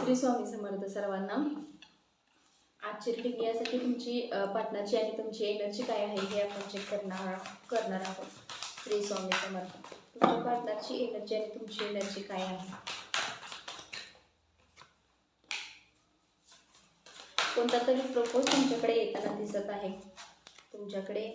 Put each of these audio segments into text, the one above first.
श्री स्वामी समर्थ सर्वांना. आजची रिटिंग यासाठी तुमची पाटणाची आणि तुमची एनर्जी काय आहे हे आपण चेक करणार करणार आहोत. श्री स्वामी समर्थ. तुमच्या पाटणाची एनर्जी आणि तुमची एनर्जी काय आहे? कोणता तरी प्रपोज तुमच्याकडे येताना दिसत आहे. तुमच्याकडे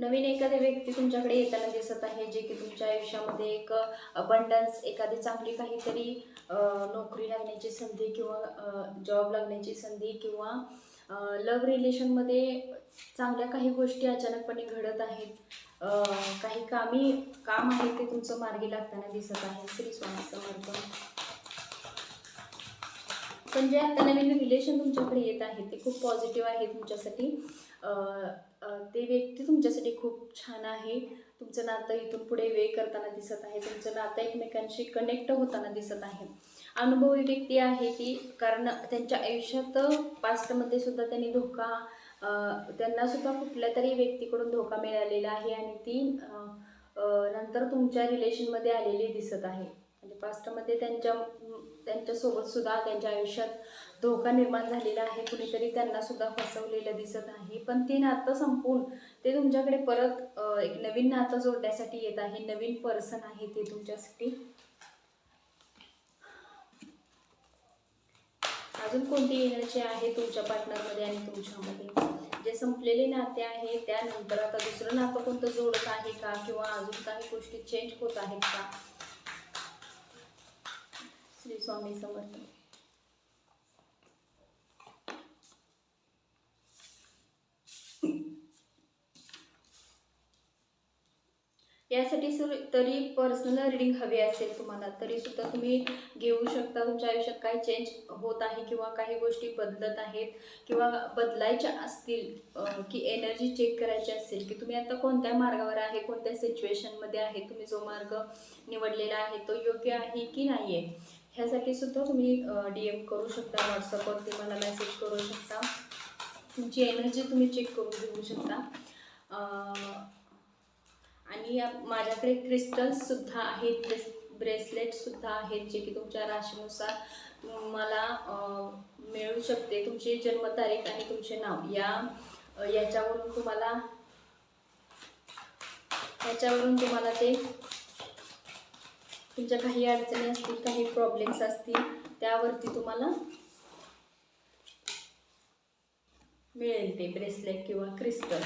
नवीन एखादी व्यक्ती तुमच्याकडे येताना दिसत आहे जे की तुमच्या आयुष्यामध्ये एक अबंडन्स एखादी चांगली काहीतरी नोकरी लागण्याची संधी किंवा जॉब लागण्याची संधी किंवा लव्ह रिलेशनमध्ये चांगल्या काही गोष्टी अचानकपणे घडत आहेत. काही कामी काम आहे ते तुमचं मार्गी लागताना दिसत आहे श्री स्वामी समर्पण पण जे आता नवीन रिलेशन तुमच्याकडे येत आहे ते खूप पॉझिटिव्ह आहे तुमच्यासाठी. ते व्यक्ती तुमच्यासाठी खूप छान आहे. तुमचं नातं इथून पुढे वे करताना दिसत आहे. तुमचं नातं एकमेकांशी कनेक्ट होताना दिसत आहे. अनुभवी व्यक्ती आहे ती कारण त्यांच्या आयुष्यात पास्टमध्ये सुद्धा त्यांनी धोका त्यांना सुद्धा कुठल्या तरी व्यक्तीकडून धोका मिळालेला आहे आणि ती नंतर तुमच्या रिलेशनमध्ये आलेली दिसत आहे. म्हणजे पास्टमध्ये त्यांच्या त्यांच्यासोबत सुद्धा त्यांच्या आयुष्यात धोका निर्माण झालेला आहे. कुणीतरी त्यांना सुद्धा फसवलेलं दिसत आहे. पण ते नातं संपून ते तुमच्याकडे परत एक नवीन नातं जोडण्यासाठी येत आहे. नवीन पर्सन आहे ते तुमच्यासाठी. अजून कोणती एनर्जी आहे तुमच्या पार्टनरमध्ये आणि तुमच्यामध्ये जे संपलेले नाते आहे त्यानंतर आता दुसरं नातं कोणतं जोडत आहे का? किंवा अजून काही गोष्टी चेंज होत आहेत का? श्री स्वामी समर्थ. यासाठी सर तरी पर्सनल रिडिंग हवी असेल तुम्हाला तरी सुद्धा तुम्ही घेऊ शकता. तुमच्या आयुष्यात काय चेंज होत आहे किंवा काही गोष्टी बदलत आहेत किंवा बदलायच्या असतील की एनर्जी चेक करायची असेल की तुम्ही आता कोणत्या मार्गावर आहे कोणत्या सिच्युएशनमध्ये आहे तुम्ही जो मार्ग निवडलेला आहे तो योग्य आहे की नाही आहे ह्यासाठी सुद्धा तुम्ही डी एम करू शकता व्हॉट्सअपवरती मला मेसेज करू शकता. तुमची एनर्जी तुम्ही चेक करून घेऊ शकता. आणि या- माझ्याकडे क्रिस्टल्ससुद्धा आहेत ब्रेस ब्रेसलेटसुद्धा आहेत जे की तुमच्या राशीनुसार मला मिळू शकते. तुमची जन्मतारीख आणि तुमचे नाव. या याच्यावरून तुम्हाला याच्यावरून तुम्हाला ते तुमच्या काही अडचणी असतील काही प्रॉब्लेम्स असतील त्यावरती तुम्हाला मिळेल ते ब्रेसलेट किंवा क्रिस्टल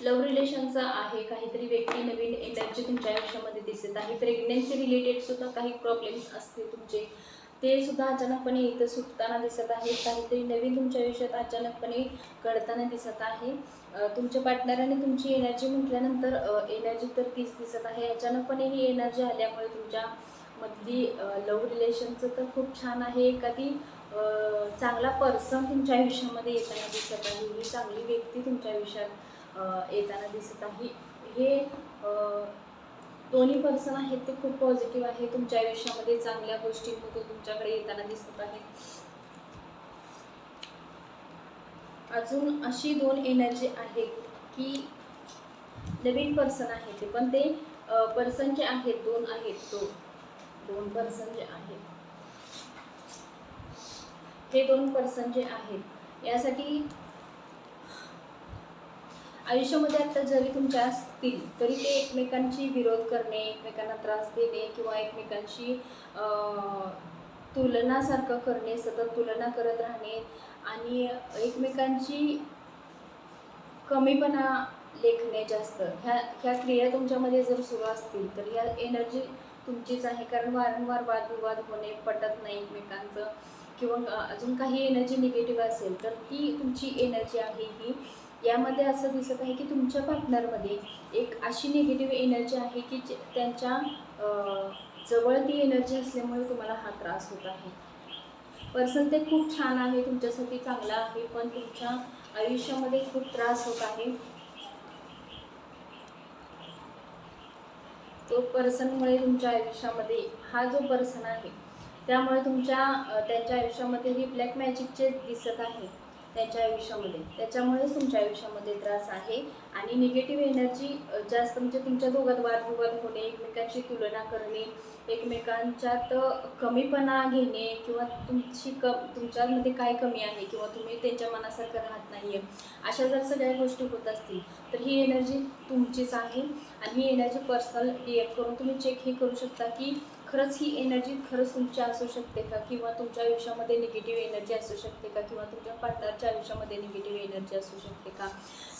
लव्ह रिलेशनचा आहे काहीतरी व्यक्ती नवीन एनर्जी तुमच्या आयुष्यामध्ये दिसत आहे. प्रेग्नन्सी रिलेटेड सुद्धा काही प्रॉब्लेम्स असतील तुमचे. ते सुद्धा अचानकपणे इथं सुटताना दिसत आहे. काहीतरी नवीन तुमच्या आयुष्यात अचानकपणे घडताना दिसत आहे. तुमच्या पार्टनराने तुमची एनर्जी म्हटल्यानंतर एनर्जी तर तीच दिसत आहे. अचानकपणे ही एनर्जी आल्यामुळे तुमच्या मधली लव्ह रिलेशनचं तर खूप छान आहे. एखादी चांगला पर्सन तुमच्या आयुष्यामध्ये येताना दिसत आहे. ही चांगली व्यक्ती तुमच्या आयुष्यात येताना दिसत आहे. हे दोन्ही पर्सन आहेत ते खूप पॉझिटिव्ह आहे. तुमच्या आयुष्यामध्ये चांगल्या गोष्टींमधून तुमच्याकडे येताना दिसत आहे. अजून अशी दोन एनर्जी आहेत की नवीन पर्सन आहेत ते. पण ते पर्सन जे आहेत दोन आहेत तो. दोन पर्सन जे आहेत. हे दोन पर्सन जे आहेत यासाठी आयुष्यामध्ये आता जरी तुमच्या असतील तरी ते एकमेकांची विरोध करणे एकमेकांना त्रास देणे किंवा एकमेकांशी तुलनासारखं करणे सतत तुलना करत राहणे आणि एकमेकांची कमीपणा लेखणे जास्त ह्या ह्या क्रिया तुमच्यामध्ये जर सुरू असतील तर ह्या एनर्जी तुमचीच आहे. कारण वारंवार वादविवाद होणे पटत नाही एकमेकांचं किंवा अजून काही एनर्जी निगेटिव्ह असेल तर ती तुमची एनर्जी आहे ही. यामध्ये असं दिसत आहे की तुमच्या पार्टनरमध्ये एक अशी निगेटिव्ह एनर्जी आहे की त्यांच्या जवळ ती एनर्जी असल्यामुळे तुम्हाला हा त्रास होत आहे. पर्सन ते खूप छान आहे तुमच्यासाठी चांगला आहे पण तुमच्या आयुष्यामध्ये खूप त्रास होत आहे. तो पर्सनमुळे तुमच्या आयुष्यामध्ये हा जो पर्सन आहे त्यामुळे तुमच्या त्यांच्या आयुष्यामध्ये ही ब्लॅक मॅजिकचे दिसत आहे. त्यांच्या आयुष्यामध्ये. त्याच्यामुळेच तुमच्या आयुष्यामध्ये त्रास आहे. आणि निगेटिव्ह एनर्जी जास्त म्हणजे तुमच्या दोघात वादविवाद होणे एकमेकांची तुलना करणे एकमेकांच्यात कमीपणा घेणे किंवा तुमची क तुमच्यामध्ये काय कमी आहे किंवा तुम्ही त्यांच्या मनासारखं राहत नाही आहे अशा जर सगळ्या गोष्टी होत असतील तर ही एनर्जी तुमचीच आहे. आणि ही एनर्जी पर्सनल डी एफ करून तुम्ही चेक हे करू शकता की खरंच ही एनर्जी खरंच तुमची असू शकते का? किंवा तुमच्या आयुष्यामध्ये निगेटिव्ह एनर्जी असू शकते का? किंवा तुमच्या पार्टनरच्या आयुष्यामध्ये निगेटिव्ह एनर्जी असू शकते का?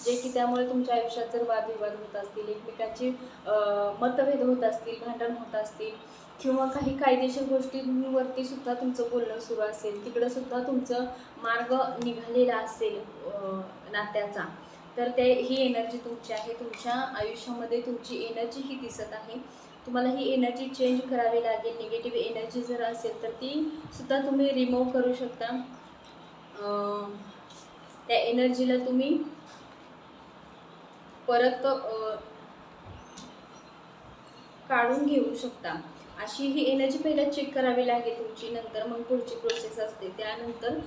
जे की त्यामुळे तुमच्या आयुष्यात जर वादविवाद होत असतील एकमेकांचे मतभेद होत असतील भांडण होत असतील किंवा काही कायदेशीर गोष्टींवरती सुद्धा तुमचं बोलणं सुरू असेल तिकडं सुद्धा तुमचं मार्ग निघालेला असेल नात्याचा तर ते ही एनर्जी तुमची आहे. तुमच्या आयुष्यामध्ये तुमची एनर्जी ही दिसत आहे. तुम्हाला ही एनर्जी चेंज करावी लागेल निगेटिव्ह एनर्जी जर असेल तर ती सुद्धा तुम्ही रिमूव्ह करू शकता. त्या एनर्जीला तुम्ही परत काढून घेऊ शकता. अशी ही एनर्जी पहिला चेक करावी लागेल तुमची नंतर मग पुढची प्रोसेस असते. त्यानंतर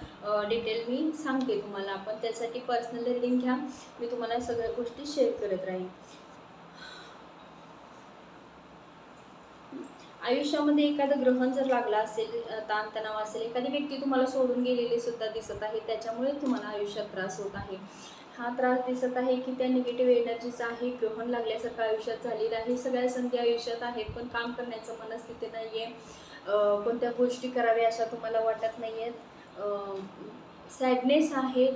डिटेल मी सांगते तुम्हाला. आपण त्यासाठी पर्सनल रिडिंग घ्या. मी तुम्हाला सगळ्या गोष्टी शेअर करत राहीन. आयुष्यामध्ये एखादं ग्रहण जर लागलं असेल ताणतणाव असेल एखादी व्यक्ती तुम्हाला सोडून गेलेली सुद्धा दिसत आहे त्याच्यामुळे तुम्हाला आयुष्यात त्रास होत आहे. हा त्रास दिसत आहे की त्या निगेटिव्ह एनर्जीचा आहे ग्रहण लागल्यासारखं आयुष्यात झालेलं आहे सगळ्या संधी आयुष्यात आहेत पण काम करण्याचं मनस्थिती नाही आहे कोणत्या गोष्टी कराव्या अशा तुम्हाला वाटत नाही आहेत सॅडनेस आहे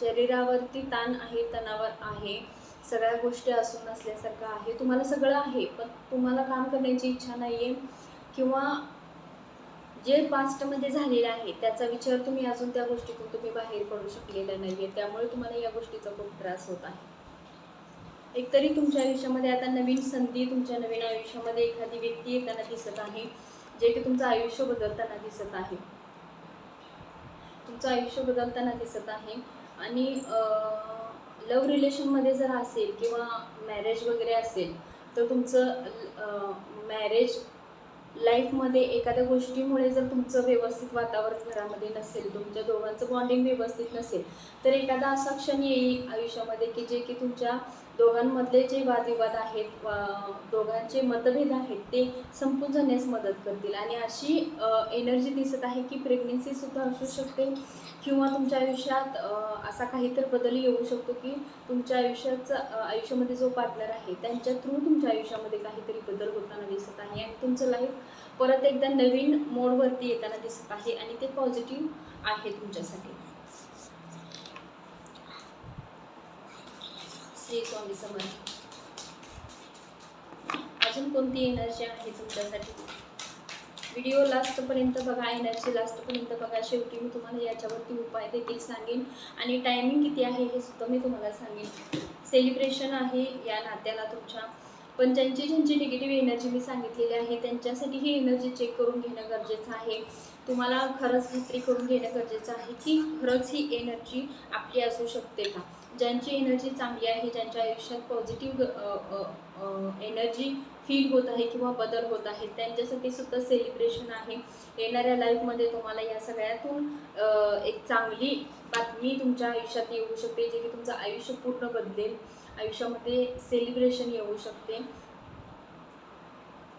शरीरावरती ताण आहे तणावर आहे. सगळ्या गोष्टी असून नसल्यासारखं आहे. तुम्हाला सगळं आहे पण तुम्हाला काम करण्याची इच्छा नाही आहे किंवा जे पास्टमध्ये झालेलं आहे त्याचा विचार तुम्ही अजून त्या गोष्टीतून तुम्ही बाहेर पडू शकलेला नाही आहे त्यामुळे तुम्हाला या गोष्टीचा खूप त्रास होत आहे. एकतरी तुमच्या आयुष्यामध्ये आता नवीन संधी तुमच्या नवीन आयुष्यामध्ये एखादी व्यक्ती येताना दिसत आहे जे की तुमचं आयुष्य बदलताना दिसत आहे. तुमचं आयुष्य बदलताना दिसत आहे आणि लव्ह रिलेशनमध्ये जर असेल किंवा मॅरेज वगैरे असेल तर तुमचं मॅरेज लाईफमध्ये एखाद्या गोष्टीमुळे जर तुमचं व्यवस्थित वातावरण घरामध्ये नसेल तुमच्या दोघांचं बॉन्डिंग व्यवस्थित नसेल तर एखादा असा क्षण येईल आयुष्यामध्ये की जे की तुमच्या दोघांमधले जे वादविवाद आहेत वा- दोघांचे मतभेद आहेत ते संपून जाण्यास मदत करतील. आणि अशी एनर्जी दिसत आहे की प्रेग्नेन्सीसुद्धा असू शकते किंवा तुमच्या आयुष्यात असा काहीतरी बदल येऊ शकतो की तुमच्या आयुष्याचा आयुष्यामध्ये जो पार्टनर आहे त्यांच्या थ्रू तुमच्या आयुष्यामध्ये काहीतरी बदल होताना दिसत आहे. आणि तुमचं लाईफ परत एकदा नवीन मोडवरती येताना दिसत आहे आणि ते पॉझिटिव्ह आहे तुमच्यासाठी. श्री स्वामी समर्थ अजून कोणती एनर्जी आहे तुमच्यासाठी? व्हिडिओ लास्टपर्यंत बघा एनर्जी लास्टपर्यंत बघा. शेवटी मी तुम्हाला याच्यावरती उपाय देखील सांगेन. आणि टायमिंग किती आहे हे सुद्धा मी तुम्हाला सांगेन. सेलिब्रेशन आहे या नात्याला तुमच्या. पण ज्यांची ज्यांची निगेटिव्ह एनर्जी मी सांगितलेली आहे त्यांच्यासाठी ही एनर्जी चेक करून घेणं गरजेचं आहे. तुम्हाला खरंच खात्री करून घेणं गरजेचं आहे की खरंच ही एनर्जी आपली असू शकते का? ज्यांची एनर्जी चांगली आहे ज्यांच्या आयुष्यात पॉझिटिव्ह एनर्जी फील होत आहे किंवा बदल होत आहे त्यांच्यासाठी सुद्धा सेलिब्रेशन आहे. येणाऱ्या लाईफमध्ये तुम्हाला या सगळ्यातून एक चांगली बातमी तुमच्या आयुष्यात येऊ शकते जे की तुमचं आयुष्य पूर्ण बदलेल. आयुष्यामध्ये सेलिब्रेशन येऊ शकते.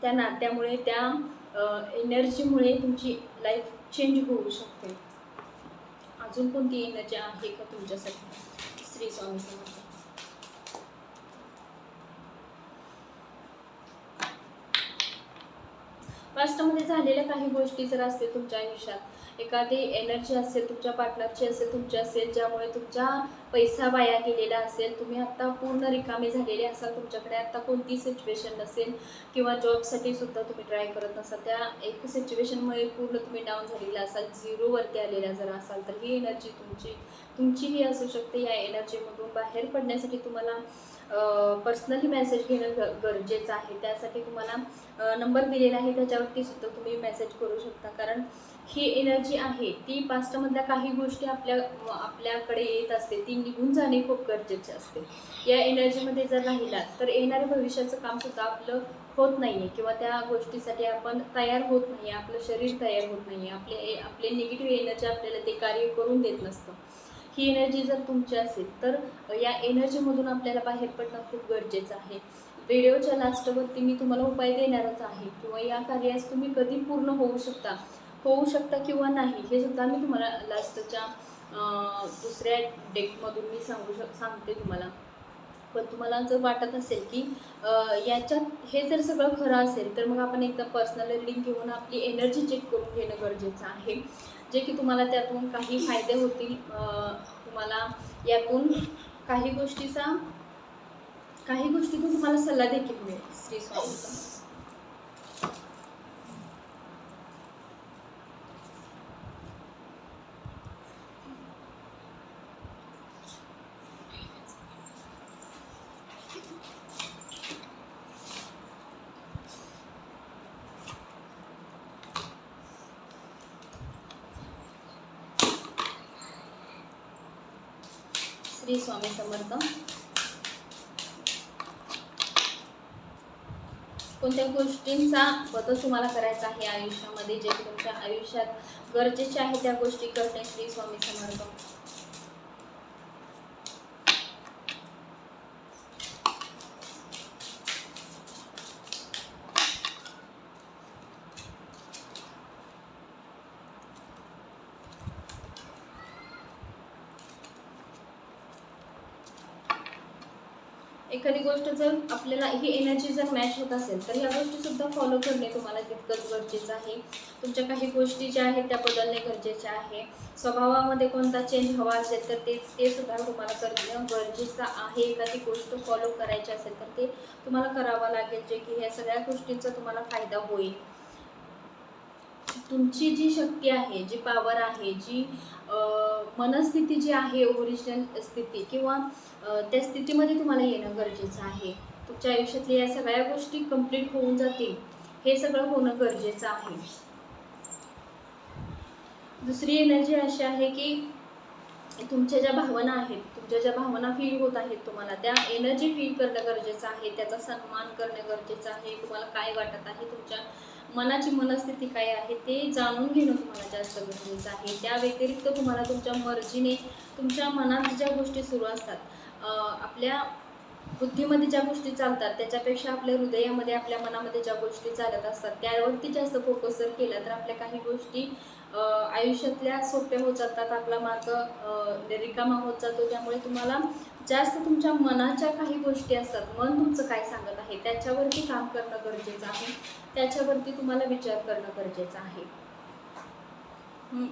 त्या नात्यामुळे त्या एनर्जीमुळे तुमची लाईफ चेंज होऊ शकते. अजून कोणती एनर्जी आहे का तुमच्यासाठी? श्री स्वामी समर्थ पास्टमध्ये झालेल्या काही गोष्टी जर असतील तुमच्या आयुष्यात एखादी एनर्जी असेल तुमच्या पार्टनरची असेल तुमची असेल ज्यामुळे तुमचा पैसा वाया गेलेला असेल तुम्ही आत्ता पूर्ण रिकामे झालेले असाल तुमच्याकडे आत्ता कोणती सिच्युएशन नसेल किंवा जॉबसाठी सुद्धा तुम्ही ट्राय करत नसाल त्या एक सिच्युएशनमुळे पूर्ण तुम्ही डाऊन झालेला असाल झिरोवरती आलेला जर असाल तर ही एनर्जी तुमची तुमचीही असू शकते. या एनर्जीमधून बाहेर पडण्यासाठी तुम्हाला पर्सनली मेसेज घेणं ग गरजेचं आहे. त्यासाठी तुम्हाला नंबर दिलेला आहे त्याच्यावरती सुद्धा तुम्ही मेसेज करू शकता. कारण ही एनर्जी आहे ती पास्टमधल्या काही गोष्टी आपल्या आपल्याकडे येत असते ती निघून जाणे खूप गरजेचे असते. या एनर्जीमध्ये जर राहिलात तर येणाऱ्या भविष्याचं कामसुद्धा आपलं होत नाही आहे किंवा त्या गोष्टीसाठी आपण तयार होत नाही आहे आपलं शरीर तयार होत नाही आहे आपले आपले निगेटिव्ह एनर्जी आपल्याला ते कार्य करून देत नसतं. ही एनर्जी जर तुमची असेल तर या एनर्जीमधून आपल्याला बाहेर पडणं खूप गरजेचं आहे. व्हिडिओच्या लास्टवरती मी तुम्हाला उपाय देणारच आहे. किंवा या कार्यास तुम्ही कधी पूर्ण होऊ शकता होऊ शकता किंवा नाही हे सुद्धा मी तुम्हाला लास्टच्या दुसऱ्या डेकमधून मी सांगू शक सांगते तुम्हाला. पण तुम्हाला जर वाटत असेल की याच्यात हे जर सगळं खरं असेल तर मग आपण एकदा पर्सनल रिडिंग घेऊन आपली एनर्जी चेक करून घेणं गरजेचं आहे. जे की तुम्हाला त्यातून काही फायदे होतील तुम्हाला यातून काही गोष्टीचा काही गोष्टीतून तुम्हाला सल्ला देखील मिळेल. श्री स्वामीचा श्री स्वामी समर्थ. कोणत्या गोष्टींचा बदल तुम्हाला करायचा आहे आयुष्यामध्ये जे तुमच्या आयुष्यात गरजेचे आहे त्या गोष्टी करणे श्री स्वामी समर्थ. एखादी गोष्ट जर आपल्याला ही एनर्जी जर मॅच होत असेल तर ह्या गोष्टीसुद्धा फॉलो करणे तुम्हाला तितकंच गरजेचं आहे. तुमच्या काही गोष्टी ज्या आहेत त्या बदलणे गरजेचे आहे. स्वभावामध्ये कोणता चेंज हवा असेल तर ते ते सुद्धा तुम्हाला करणं गरजेचं आहे. एखादी गोष्ट फॉलो करायची असेल तर ते तुम्हाला करावं लागेल जे की ह्या सगळ्या गोष्टींचा तुम्हाला फायदा होईल. तुमची जी शक्ती आहे जी पावर आहे जी मनस्थिती जी आहे ओरिजिनल स्थिती किंवा त्या स्थितीमध्ये तुम्हाला येणं गरजेचं आहे. तुमच्या आयुष्यातल्या या सगळ्या गोष्टी कंप्लीट होऊन जातील. हे सगळं होणं गरजेचं आहे. दुसरी एनर्जी अशी आहे की तुमच्या ज्या भावना आहेत तुमच्या ज्या भावना फील होत आहेत तुम्हाला त्या एनर्जी फील करणं गरजेचं आहे त्याचा सन्मान करणं गरजेचं आहे तुम्हाला काय वाटत आहे तुमच्या मनाची मनस्थिती काय आहे ते जाणून घेणं तुम्हाला जास्त गरजेचं आहे. त्या व्यतिरिक्त तुम्हाला तुमच्या मर्जीने तुमच्या मनात ज्या गोष्टी सुरू असतात आपल्या बुद्धीमध्ये ज्या गोष्टी चालतात त्याच्यापेक्षा आपल्या हृदयामध्ये आपल्या मनामध्ये ज्या गोष्टी चालत असतात त्यावरती जास्त फोकस जर केला तर आपल्या काही गोष्टी आयुष्यातल्या सोप्या होत जातात आपला मार्ग रिकामा होत जातो. त्यामुळे तुम्हाला जास्त तुमच्या मनाच्या काही गोष्टी असतात मन तुमचं काय सांगत आहे त्याच्यावरती काम करणं गरजेचं आहे त्याच्यावरती तुम्हाला विचार करणं गरजेचं आहे.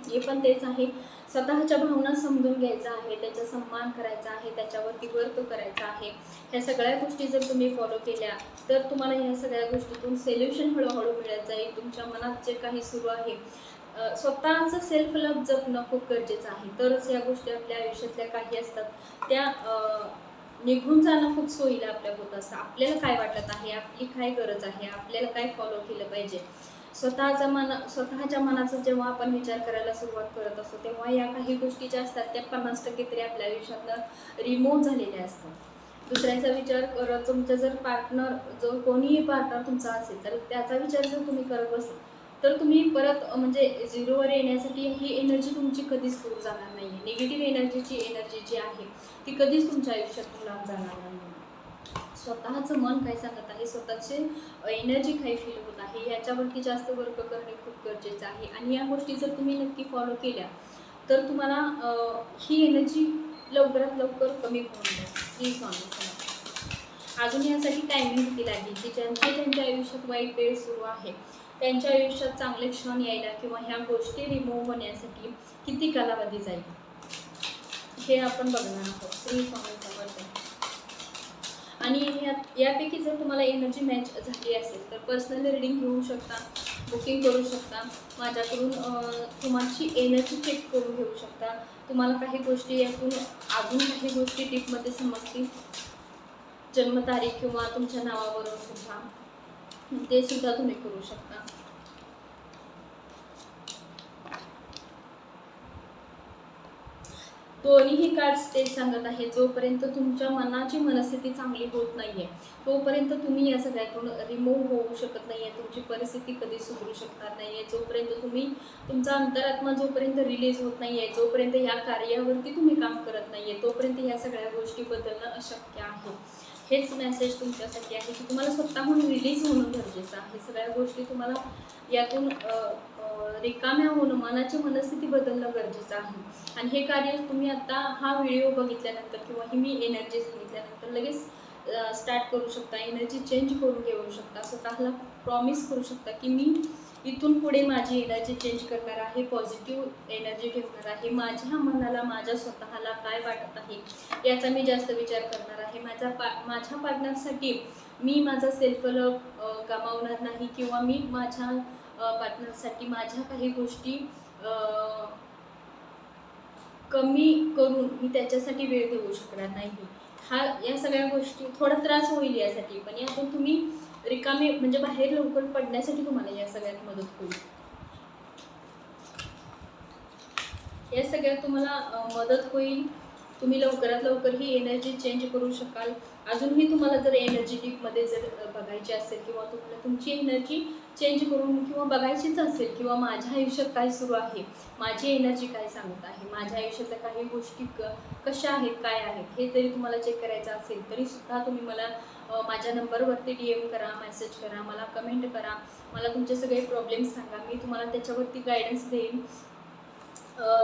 हे पण तेच आहे. स्वतःच्या भावना समजून घ्यायचा आहे त्याचा सन्मान करायचा आहे त्याच्यावरती वर्क करायचा आहे. ह्या सगळ्या गोष्टी जर तुम्ही फॉलो केल्या तर तुम्हाला ह्या सगळ्या गोष्टीतून सोल्युशन हळूहळू मिळत जाईल. तुमच्या मनात जे काही सुरू आहे स्वतःचं सेल्फ लव्ह जपणं खूप गरजेचं आहे. तरच या गोष्टी आपल्या आयुष्यातल्या काही असतात. त्या निघून जाणं खूप सोयीला आपल्या होत असतं. आपल्याला काय वाटत आहे? आपली काय गरज आहे? आपल्याला काय फॉलो केलं पाहिजे? स्वतःचा मन स्वतःच्या मनाचा जेव्हा आपण विचार करायला सुरुवात करत असतो तेव्हा या काही गोष्टी ज्या असतात त्या पन्नास टक्के तरी आपल्या आयुष्यातनं रिमूव्ह झालेल्या असतात. दुसऱ्याचा विचार करत तुमचा जर पार्टनर जो कोणीही पार्टनर तुमचा असेल तर त्याचा विचार जर तुम्ही करत बसाल तर तुम्ही परत म्हणजे झिरोवर येण्यासाठी ही एनर्जी तुमची कधीच दूर जाणार नाही आहे निगेटिव्ह एनर्जीची एनर्जी जी आहे ती कधीच तुमच्या आयुष्यातून लांब जाणार नाही स्वतःचं मन काय सांगत आहे? स्वतःचे एनर्जी काय फील होत आहे? याच्यावरती जास्त वर्क करणे खूप गरजेचं आहे. आणि या गोष्टी जर तुम्ही नक्की फॉलो केल्या तर तुम्हाला ही एनर्जी लवकरात लवकर कमी होऊन जाईल. श्री स्वामी अजून यासाठी टायमिंग किती लागेल? की ज्यांच्या ज्यांच्या आयुष्यात वाईट वेळ सुरू आहे त्यांच्या आयुष्यात चांगले क्षण यायला किंवा ह्या गोष्टी रिमूव्ह होण्यासाठी किती कालावधी जाईल? हे आपण बघणार आहोत. श्री स्वामी समर्थ. आणि ह्या- यापैकी जर तुम्हाला एनर्जी मॅच झाली असेल तर पर्सनल रिडिंग घेऊ शकता बुकिंग करू शकता माझ्याकडून तुमची एनर्जी चेक करून घेऊ शकता. तुम्हाला काही गोष्टी यातून अजून काही गोष्टी टिपमध्ये समजतील. जन्मतारीख किंवा तुमच्या नावावरून सुद्धा. ते सुद्धा तुम्ही करू शकता. दोन्हीही कार्ड्स ते सांगत आहे जोपर्यंत तुमच्या मनाची मनस्थिती चांगली होत नाहीये तोपर्यंत तुम्ही या सगळ्यातून रिमूव्ह होऊ शकत नाहीये. तुमची परिस्थिती कधी सुधरू शकणार नाहीये. जोपर्यंत तुम्ही तुमचा अंतरात्मा जोपर्यंत रिलीज होत नाहीये जोपर्यंत या कार्यावरती तुम्ही काम करत नाहीये तोपर्यंत या सगळ्या गोष्टी बदलणं अशक्य आहे. हेच मेसेज तुमच्यासाठी आहे की तुम्हाला स्वतःहून रिलीज होणं गरजेचं आहे. सगळ्या गोष्टी तुम्हाला यातून रिकाम्या होणं मनाची मनस्थिती बदलणं गरजेचं आहे. आणि हे कार्य तुम्ही आता हा व्हिडिओ बघितल्यानंतर किंवा ही मी एनर्जी सांगितल्यानंतर लगेच स्टार्ट करू शकता. एनर्जी चेंज करून घेऊ शकता. स्वतःला प्रॉमिस करू शकता की मी इथून पुढे माझी एनर्जी चेंज करणार आहे पॉझिटिव्ह एनर्जी ठेवणार आहे. माझ्या मनाला माझ्या स्वतःला काय वाटत आहे याचा मी जास्त विचार करणार आहे. माझा पा माझ्या पार्टनरसाठी मी माझा सेल्फ लव गमावणार नाही किंवा मी माझ्या पार्टनरसाठी माझ्या काही गोष्टी कमी करून मी त्याच्यासाठी वेळ देऊ शकणार नाही. हा या सगळ्या गोष्टी थोडा त्रास होईल यासाठी पण यातून तुम्ही रिकामी म्हणजे बाहेर लवकर पडण्यासाठी तुम्हाला या सगळ्यात मदत होईल. या सगळ्यात तुम्हाला मदत होईल. तुम्ही लवकरात लवकर ही एनर्जी चेंज करू शकाल. अजूनही तुम्हाला जर एनर्जी डीपमध्ये जर बघायची असेल किंवा तुम्हाला तुमची एनर्जी चेंज करून किंवा बघायचीच असेल किंवा माझ्या आयुष्यात काय सुरू आहे माझी एनर्जी काय सांगत आहे माझ्या आयुष्यातल्या काही गोष्टी क कशा आहेत काय आहेत हे जरी तुम्हाला चेक करायचं असेल तरीसुद्धा तुम्ही मला माझ्या नंबरवरती डी एम करा मेसेज करा मला कमेंट करा मला तुमचे सगळे प्रॉब्लेम्स सांगा मी तुम्हाला त्याच्यावरती गायडन्स देईन.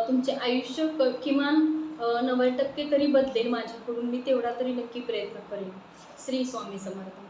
तुमचे आयुष्य क किमान नव्वद टक्के तरी बदलेल माझ्याकडून. मी तेवढा तरी नक्की प्रयत्न करेन. श्री स्वामी समर्थ.